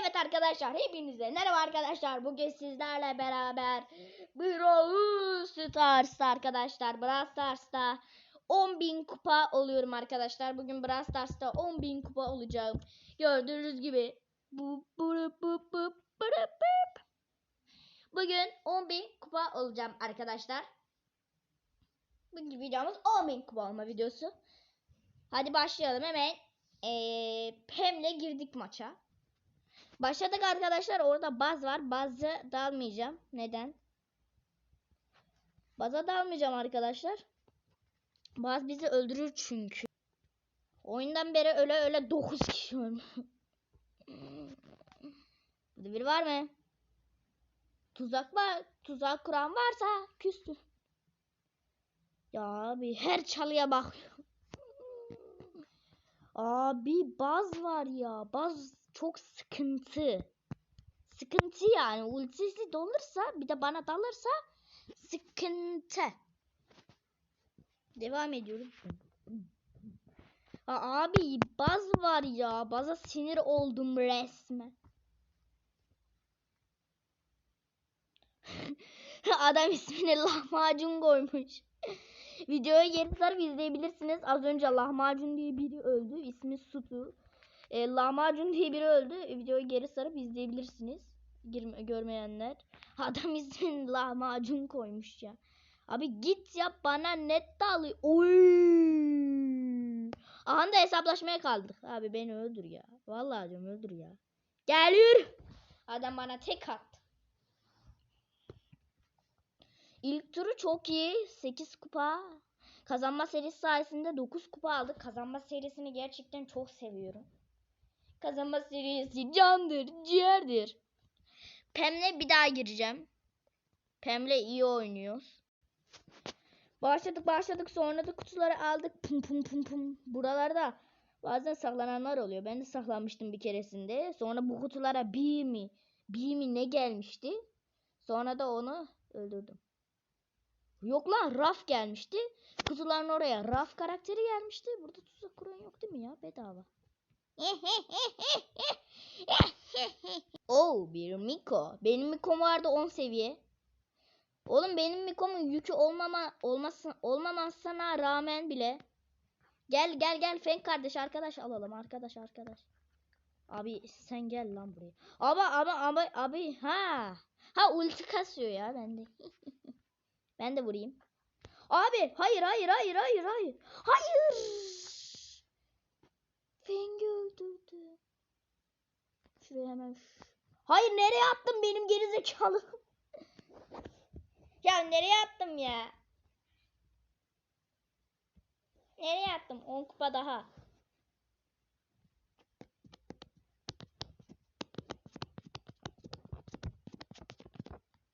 Evet arkadaşlar hepinize merhaba arkadaşlar. Bugün sizlerle beraber Brawl Stars arkadaşlar. Brawl Stars'ta 10.000 kupa oluyorum arkadaşlar. Bugün Brawl Stars'ta 10.000 kupa olacağım. Gördüğünüz gibi. Bu, bu, bu, bu, bu, bu, bu. Bugün 10.000 kupa olacağım arkadaşlar. Bugün videomuz 10.000 kupa olma videosu. Hadi başlayalım hemen. Ee, Pem'le girdik maça. Başladık arkadaşlar. Orada baz var. Bazı dalmayacağım. Neden? Baza dalmayacağım arkadaşlar. Baz bizi öldürür çünkü. Oyundan beri öyle öyle 9 kişi ölmüş. Burada biri var mı? Tuzak var. Tuzak kuran varsa küstü. Ya abi her çalıya bakıyor. Abi baz var ya. Baz çok sıkıntı. Sıkıntı yani. Ultisi dolursa bir de bana dalırsa sıkıntı. Devam ediyorum. Aa, abi baz var ya. Baza sinir oldum resmen. Adam ismini lahmacun koymuş. Videoya geri izleyebilirsiniz. Az önce lahmacun diye biri öldü. İsmi Sutu. E, lahmacun diye biri öldü. Videoyu geri sarıp izleyebilirsiniz. Girme, görmeyenler. Adam ismini lahmacun koymuş ya. Abi git yap bana net dalı. Oy. Aha da hesaplaşmaya kaldık. Abi beni öldür ya. Vallahi diyorum öldür ya. Geliyor. Adam bana tek attı. İlk turu çok iyi. 8 kupa. Kazanma serisi sayesinde 9 kupa aldık. Kazanma serisini gerçekten çok seviyorum. Kazanma serisi candır, ciğerdir. Pem'le bir daha gireceğim. Pem'le iyi oynuyoruz. Başladık başladık sonra da kutuları aldık. Pum pum pum pum. Buralarda bazen saklananlar oluyor. Ben de saklanmıştım bir keresinde. Sonra bu kutulara bir mi bir mi ne gelmişti. Sonra da onu öldürdüm. Yok lan Raf gelmişti. Kutuların oraya Raf karakteri gelmişti. Burada tuzak kuran yok değil mi ya? Bedava. oh bir Miko. Benim Miko'm vardı 10 seviye. Oğlum benim Miko'mun yükü olmama olmasın olmamasına rağmen bile Gel gel gel Fenk kardeş arkadaş alalım arkadaş arkadaş. Abi sen gel lan buraya. Ama ama ama abi ha. Ha ulti kasıyor ya bende. ben de vurayım. Abi hayır hayır hayır hayır hayır. Hayır. Fengi öldürdü. Şuraya hemen. ş- Hayır nereye attım benim gerizekalı? ya nereye attım ya? Nereye attım? 10 kupa daha.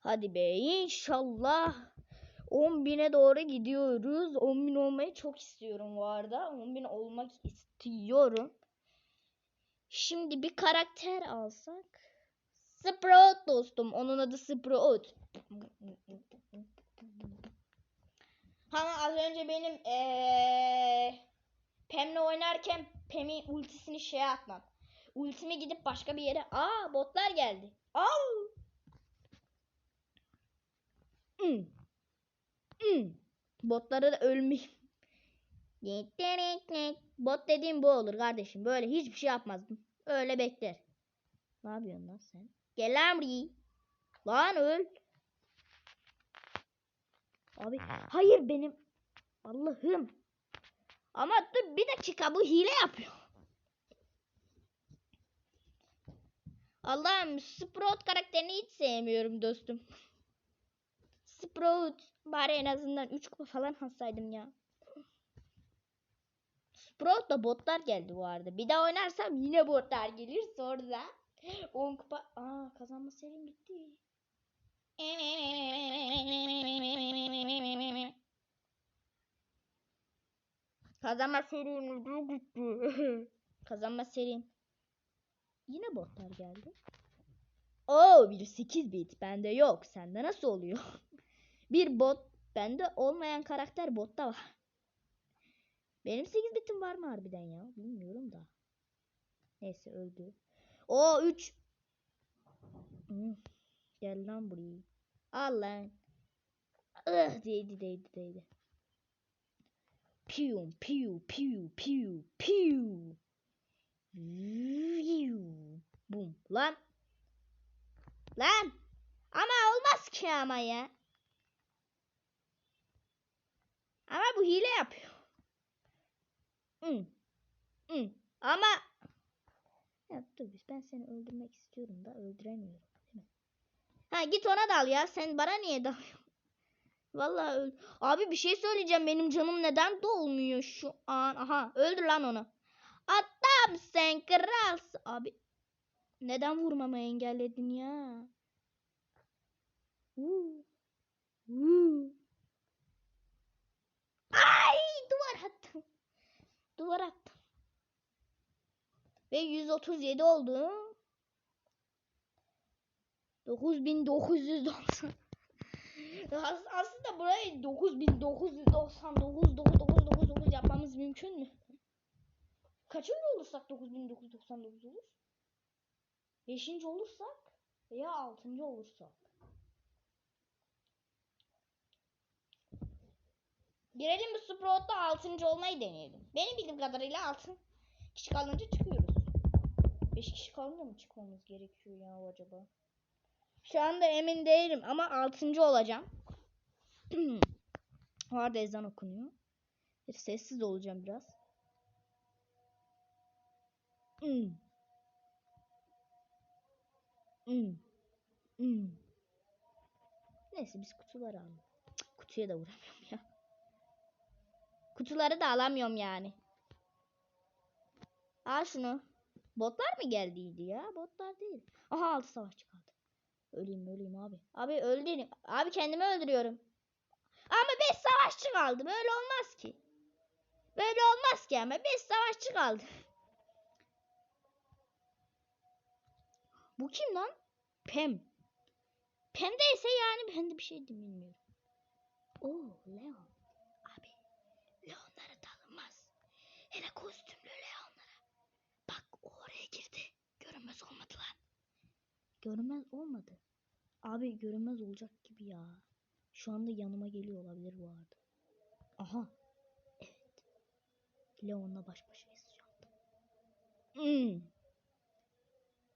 Hadi be inşallah 10.000'e doğru gidiyoruz. 10.000 olmayı çok istiyorum bu arada. 10.000 olmak istiyorum. Şimdi bir karakter alsak. Sprout dostum. Onun adı Sprout. Hani az önce benim ee, Pem'le oynarken Pem'in ultisini şeye atmam. Ultimi gidip başka bir yere. Aa botlar geldi. Al. Hmm. Hmm. Botlara da ölmeyeyim. Bot dediğim bu olur kardeşim. Böyle hiçbir şey yapmazdım. Öyle bekler. Ne yapıyorsun lan sen? Gel buraya. Lan öl. Abi hayır benim. Allah'ım. Ama dur bir dakika bu hile yapıyor. Allah'ım Sprout karakterini hiç sevmiyorum dostum. Sprout. Bari en azından 3 kupa falan alsaydım ya. Sprout da botlar geldi bu arada. Bir daha oynarsam yine botlar gelir. Sonra da 10 kupa. Aa kazanma serim bitti. Kazanma serim gitti. kazanma serim. Yine botlar geldi. Oo bir 8 bit bende yok. Sende nasıl oluyor? bir bot bende olmayan karakter botta var. Benim 8 bitim var mı harbiden ya? Bilmiyorum da. Neyse öldü. O 3 Hı. Gel lan buraya. Al lan. Ih değdi değdi değdi. Piu piu piu piu piu. Bum. Lan. Lan. Ama olmaz ki ama ya. Ama bu hile yapıyor. Hı. Hı. Ama ya dur biz ben seni öldürmek istiyorum da öldüremiyorum. Ha git ona dal ya. Sen bana niye dalıyorsun? Vallahi öl. Abi bir şey söyleyeceğim. Benim canım neden dolmuyor şu an? Aha öldür lan onu. Adam sen kralsın. Abi neden vurmamı engelledin ya? Uuu. Uuu. Ay duvar attım. Duvar attım. Ve 137 oldu. 9990. As- Aslında burayı 9999 9999 yapmamız mümkün mü? Kaçıncı olursak 9999 olur? Beşinci olursak veya altıncı olursak. Girelim bu Sprout'ta altıncı olmayı deneyelim. Benim bildiğim kadarıyla altın kişi kalınca çıkıyoruz. Beş kişi kalınca mı çıkmamız gerekiyor ya acaba? Şu anda emin değilim ama altıncı olacağım. O arada ezan okunuyor. Sessiz olacağım biraz. Hmm. Hmm. Hmm. Neyse biz kutuları alalım. Kutuya da vuramıyorum ya. Kutuları da alamıyorum yani. Al şunu. Botlar mı geldiydi ya? Botlar değil. Aha altı savaşçı kaldı. Öleyim öleyim abi. Abi öldüreyim. Abi kendimi öldürüyorum. Ama 5 savaşçı kaldı. Böyle olmaz ki. Böyle olmaz ki ama 5 savaşçı kaldı. Bu kim lan? Pem. Pem değilse yani ben de bir şey bilmiyorum. Oo Leon. Hele kostümlü Leonlara. Bak o oraya girdi. Görünmez olmadı lan. Görünmez olmadı. Abi görünmez olacak gibi ya. Şu anda yanıma geliyor olabilir bu arada. Aha. Evet. Leon'la baş başayız şu anda. Hmm.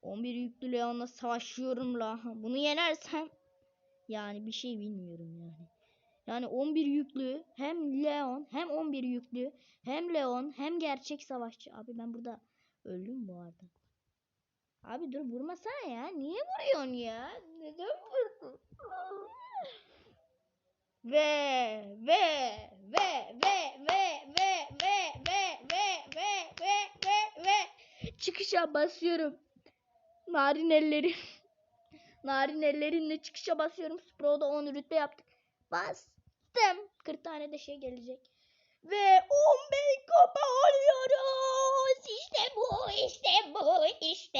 11 yüklü Leon'la savaşıyorum la. Bunu yenersem yani bir şey bilmiyorum yani. Yani 11 yüklü hem Leon hem 11 yüklü hem Leon hem gerçek savaşçı. Abi ben burada öldüm bu arada. Abi dur vurmasana ya. Niye vuruyorsun ya? Neden vurdun? Ve ve ve ve ve ve ve ve ve ve ve ve ve çıkışa basıyorum. Narin ellerim. Narin ellerimle çıkışa basıyorum. Spro'da 10 rütbe yaptık. Bastım. 40 tane de şey gelecek. Ve 10 bin kupa oluyoruz. İşte bu, işte bu, işte.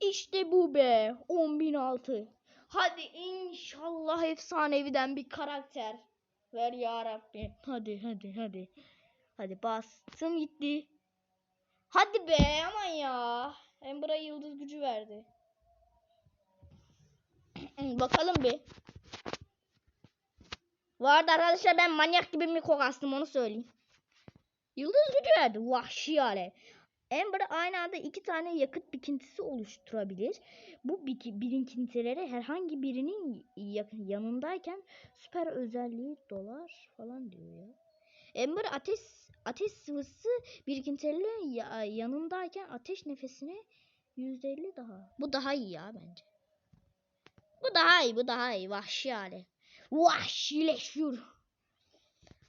İşte bu be. 10.006. Hadi inşallah efsaneviden bir karakter. Ver ya Rabbi. Hadi hadi hadi. Hadi bastım gitti. Hadi be aman ya. Ember'a yıldız gücü verdi. Bakalım bir. Bu arada arkadaşlar ben manyak gibi mi kokastım onu söyleyeyim. Yıldız gücü. Vahşi hale. Ember aynı anda iki tane yakıt bikintisi oluşturabilir. Bu birikintileri herhangi birinin ya- yanındayken süper özelliği dolar falan diyor ya. Ember ateş ateş sıvısı birikintileri ya- yanındayken ateş nefesine %50 daha. Bu daha iyi ya bence. Bu daha iyi, bu daha iyi. Vahşi hali. Vahşileşiyor.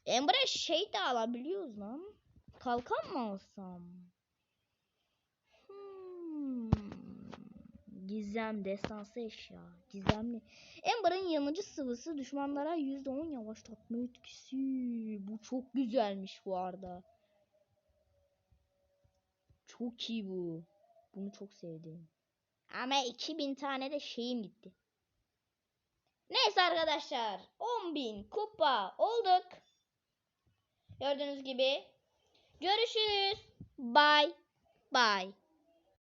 Ember'e şey de alabiliyoruz lan. Kalkan mı alsam? Hmm. Gizem destansı eşya. Gizemli. Ember'ın yanıcı sıvısı düşmanlara %10 yavaşlatma etkisi. Bu çok güzelmiş bu arada. Çok iyi bu. Bunu çok sevdim. Ama 2000 tane de şeyim gitti. Neyse arkadaşlar. 10.000 kupa olduk. Gördüğünüz gibi. Görüşürüz. Bye. Bye.